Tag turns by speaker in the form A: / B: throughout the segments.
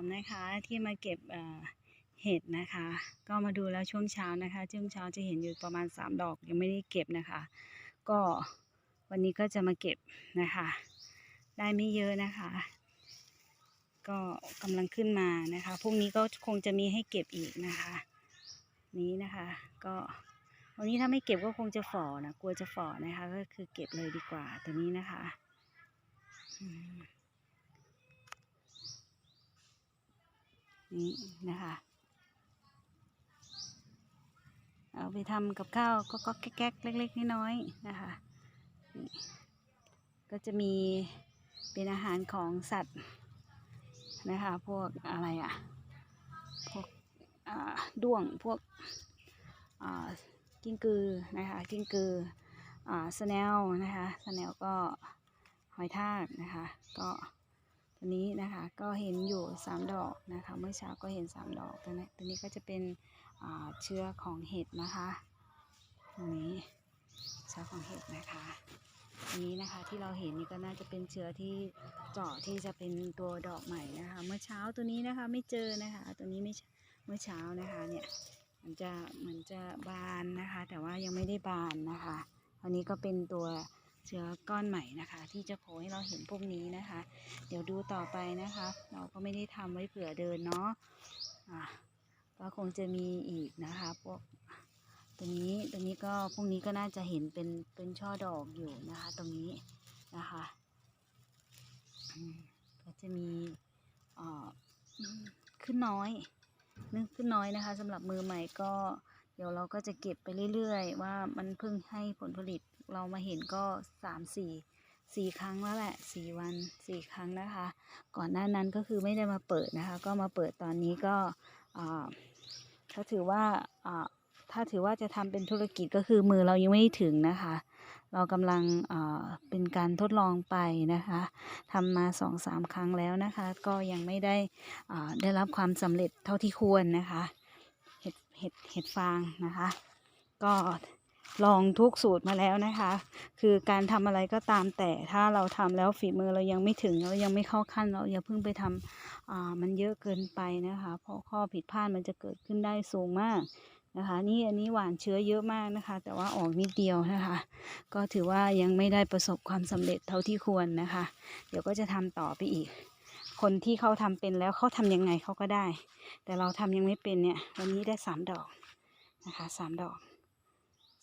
A: ามนะคะที่มาเก็บเอ่อเห็ดนะคะ ก็มาดูแล้วช่วงเช้านะคะช่วงเช้าจะเห็นอยู่ประมาณ 3 ดอกยังไม่ได้เก็บนะคะ ก็วันนี้ก็จะมาเก็บนะคะ ได้ไม่เยอะนะคะ ก็กำลังขึ้นมานะคะพรุ่งนี้ก็คงจะมีให้เก็บอีกนะคะ นี้นะคะก็วันนี้ถ้าไม่เก็บก็คงจะฝ่อนะกลัวจะฝ่อนะคะ ก็คือเก็บเลยดีกว่าตัวนี้นะคะ อืม นี่นะคะ เอาไปทำกับข้าวก็ก็แก๊กเล็กๆน้อยๆนะคะก็จะมีเป็นอาหารของสัตว์นะคะ พวกอะไรอะพวกอ่าด้วงพวกอ่ากิ้งกือนะคะ กิ้งกืออ่าสแนลนะคะสแนลก็หอยทากนะคะ ก็ ตัวนี้นะคะก็เห็นอยู่สามดอกนะคะเมื่อเช้าก็เห็นสามดอกตัวนี้ตัวนี้ก็จะเป็นเชื้อของเห็ดนะคะตรงนี้เชื้อของเห็ดนะคะอันนี้นะคะที่เราเห็นนี่ก็น่าจะเป็นเชื้อที่เจาะที่จะเป็นตัวดอกใหม่นะคะ เมื่อเช้าตัวนี้นะคะไม่เจอนะคะ ตัวนี้ไม่เมื่อเช้านะคะเนี่ยมันจะเหมือนจะบานนะคะ แต่ว่ายังไม่ได้บานนะคะอันนี้ก็เป็นตัว เชื้อก้อนใหม่นะคะ ที่จะโผล่ให้เราเห็นพวกนี้นะคะ เดี๋ยวดูต่อไปนะคะ เราก็ไม่ได้ทำไว้เผื่อเดินเนาะอะก็คงจะมีอีกนะคะพวกตัวนี้ตัวนี้ก็พรุ่งนี้ก็น่าจะเห็นเป็นเป็นช่อดอกอยู่นะคะ ตรงนี้นะคะก็จะมีอ่อขึ้นน้อยนึกขึ้นน้อยนะคะสำหรับมือใหม่ก็ ดี๋ยวเราก็จะเก็บไปเรื่อยๆ ว่ามันเพิ่งให้ผลผลิตเรามาเห็นก็สามสี่สี่ครั้งแล้วแหละสี่วันสี่ครั้งนะคะ ก่อนหน้านั้นก็คือไม่ได้มาเปิดนะคะ ก็มาเปิดตอนนี้ก็ถ้าถือว่าถ้าถือว่าจะทำเป็นธุรกิจก็คือมือเรายังไม่ถึงนะคะ เรากำลังเป็นการทดลองไปนะคะทำมาสองสามครั้งแล้วนะคะ ก็ยังไม่ได้ได้รับความสำเร็จเท่าที่ควรนะคะ เห็ดเห็ดฟางนะคะ ก็ลองทุกสูตรมาแล้วนะคะ คือการทำอะไรก็ตามแต่ถ้าเราทำแล้วฝีมือเรายังไม่ถึงเรายังไม่เข้าขั้นเราอย่าเพิ่งไปทำมันเยอะเกินไปนะคะ เพราะข้อผิดพลาดมันจะเกิดขึ้นได้สูงมากนะคะ นี่อันนี้หวานเชื้อเยอะมากนะคะ แต่ว่าออกนิดเดียวนะคะ ก็ถือว่ายังไม่ได้ประสบความสำเร็จเท่าที่ควรนะคะ เดี๋ยวก็จะทำต่อไปอีก คนที่เขาทำเป็นแล้วเขาทำยังไงเขาก็ได้ แต่เราทำยังไม่เป็นเนี่ย วันนี้ได้สามดอกนะคะสามดอก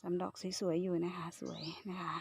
A: สามดอกสวยๆอยู่นะคะ สวยนะคะ